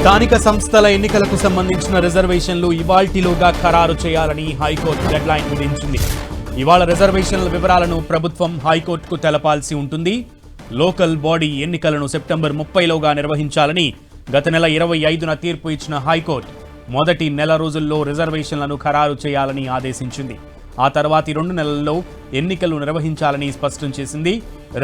స్థానిక సంస్థల ఎన్నికలకు సంబంధించిన రిజర్వేషన్లు ఇవాల్టిలోగా ఖరారు చేయాలని హైకోర్టు డెడ్లైన్ విధించింది. ఇవాళ రిజర్వేషన్ల వివరాలను ప్రభుత్వం హైకోర్టుకు తెలపాల్సి ఉంటుంది. లోకల్ బాడీ ఎన్నికలను సెప్టెంబర్ ముప్పైలోగా నిర్వహించాలని గత నెల ఇరవై ఐదున తీర్పు ఇచ్చిన హైకోర్టు మొదటి నెల రోజుల్లో రిజర్వేషన్లను ఖరారు చేయాలని ఆదేశించింది. ఆ తర్వాతి రెండు నెలల్లో ఎన్నికలు నిర్వహించాలని స్పష్టం చేసింది.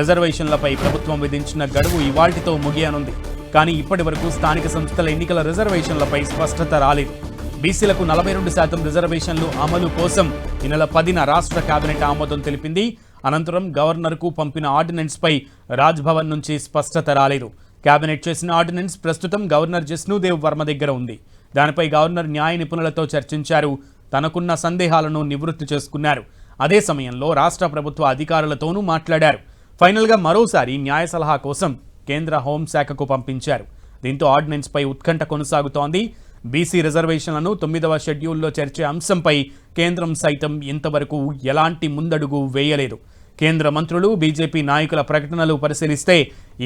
రిజర్వేషన్లపై ప్రభుత్వం విధించిన గడువు ఇవాల్టితో ముగియనుంది. కానీ ఇప్పటి వరకు స్థానిక సంస్థల ఎన్నికల రిజర్వేషన్లపై స్పష్టత రాలేదు. బీసీలకు నలభై రెండు శాతం రిజర్వేషన్లు అమలు కోసం ఈ నెల పదిన రాష్ట్ర కేబినెట్ ఆమోదం తెలిపింది. అనంతరం గవర్నర్కు పంపిన ఆర్డినెన్స్పై రాజ్భవన్ నుంచి స్పష్టత రాలేదు. కేబినెట్ చేసిన ఆర్డినెన్స్ ప్రస్తుతం గవర్నర్ జిష్ణుదేవ్ వర్మ దగ్గర ఉంది. దానిపై గవర్నర్ న్యాయ నిపుణులతో చర్చించారు. తనకున్న సందేహాలను నివృత్తి చేసుకున్నారు. అదే సమయంలో రాష్ట్ర ప్రభుత్వ అధికారులతోనూ మాట్లాడారు. ఫైనల్గా మరోసారి న్యాయ సలహా కోసం కేంద్ర హోంశాఖకు పంపించారు. దీంతో ఆర్డినెన్స్పై ఉత్కంఠ కొనసాగుతోంది. బీసీ రిజర్వేషన్లను తొమ్మిదవ షెడ్యూల్లో చేర్చే అంశంపై కేంద్రం సైతం ఇంతవరకు ఎలాంటి ముందడుగు వేయలేదు. కేంద్ర మంత్రులు బీజేపీ నాయకుల ప్రకటనలు పరిశీలిస్తే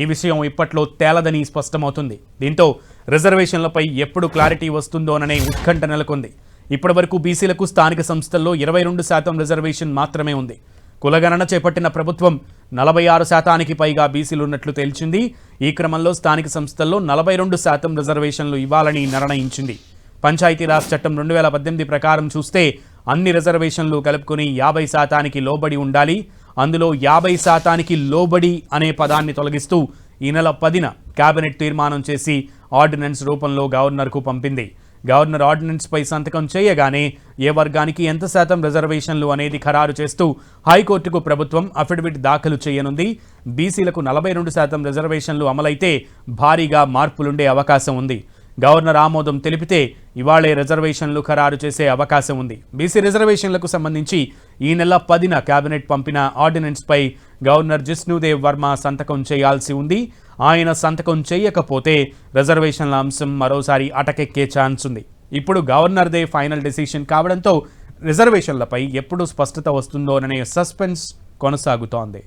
ఈ విషయం ఇప్పట్లో తేలదని స్పష్టమవుతుంది. దీంతో రిజర్వేషన్లపై ఎప్పుడు క్లారిటీ వస్తుందోననే ఉత్కంఠ నెలకొంది. ఇప్పటివరకు బీసీలకు స్థానిక సంస్థల్లో ఇరవై రెండు శాతం రిజర్వేషన్ మాత్రమే ఉంది. కులగణన చేపట్టిన ప్రభుత్వం నలభై ఆరు శాతానికి పైగా బీసీలు ఉన్నట్లు తేల్చింది. ఈ క్రమంలో స్థానిక సంస్థల్లో నలభై రెండు శాతం రిజర్వేషన్లు ఇవ్వాలని నిర్ణయించింది. పంచాయతీరాజ్ చట్టం రెండు వేల పద్దెనిమిది ప్రకారం చూస్తే అన్ని రిజర్వేషన్లు కలుపుకొని యాభై శాతానికి లోబడి ఉండాలి. అందులో యాభై శాతానికి లోబడి అనే పదాన్ని తొలగిస్తూ ఈ నెల పదిన కేబినెట్ తీర్మానం చేసి ఆర్డినెన్స్ రూపంలో గవర్నర్కు పంపింది. గవర్నర్ ఆర్డినెన్స్పై సంతకం చేయగానే ఏ వర్గానికి ఎంత శాతం రిజర్వేషన్లు అనేది ఖరారు చేస్తూ హైకోర్టుకు ప్రభుత్వం అఫిడవిట్ దాఖలు చేయనుంది. బీసీలకు నలభై రెండు శాతం రిజర్వేషన్లు అమలైతే భారీగా మార్పులుండే అవకాశం ఉంది. గవర్నర్ ఆమోదం తెలిపితే ఇవాళే రిజర్వేషన్లు ఖరారు చేసే అవకాశం ఉంది. బీసీ రిజర్వేషన్లకు సంబంధించి ఈ నెల పదిన కేబినెట్ పంపిన ఆర్డినెన్స్పై గవర్నర్ జిష్ణుదేవ్ వర్మ సంతకం చేయాల్సి ఉంది. ఆయన సంతకం చేయకపోతే రిజర్వేషన్ల అంశం మరోసారి అటకెక్కే ఛాన్స్ ఉంది. ఇప్పుడు గవర్నర్దే ఫైనల్ డెసిషన్ కావడంతో రిజర్వేషన్లపై ఎప్పుడు స్పష్టత వస్తుందోననే సస్పెన్స్ కొనసాగుతోంది.